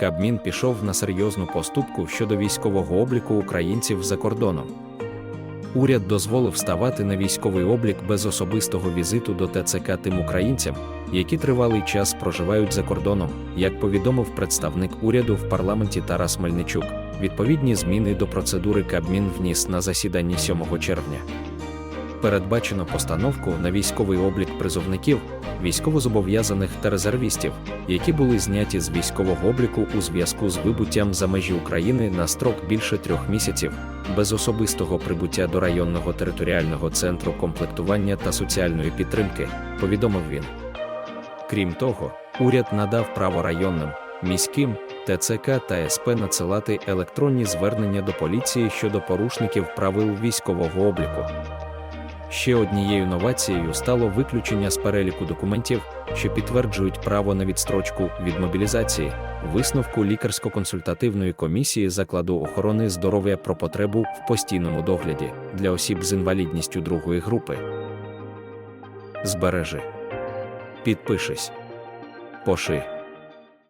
Кабмін пішов на серйозну поступку щодо військового обліку українців за кордоном. Уряд дозволив ставати на військовий облік без особистого візиту до ТЦК тим українцям, які тривалий час проживають за кордоном, як повідомив представник уряду в парламенті Тарас Мельничук. Відповідні зміни до процедури Кабмін вніс на засіданні 7 червня. Передбачено постановку на військовий облік призовників, військовозобов'язаних та резервістів, які були зняті з військового обліку у зв'язку з вибуттям за межі України на строк більше трьох місяців, без особистого прибуття до районного територіального центру комплектування та соціальної підтримки, повідомив він. Крім того, уряд надав право районним, міським, ТЦК та СП надсилати електронні звернення до поліції щодо порушників правил військового обліку. Ще однією новацією стало виключення з переліку документів, що підтверджують право на відстрочку від мобілізації, висновку лікарсько-консультативної комісії закладу охорони здоров'я про потребу в постійному догляді для осіб з інвалідністю другої групи. Збережи. Підпишись. Поши.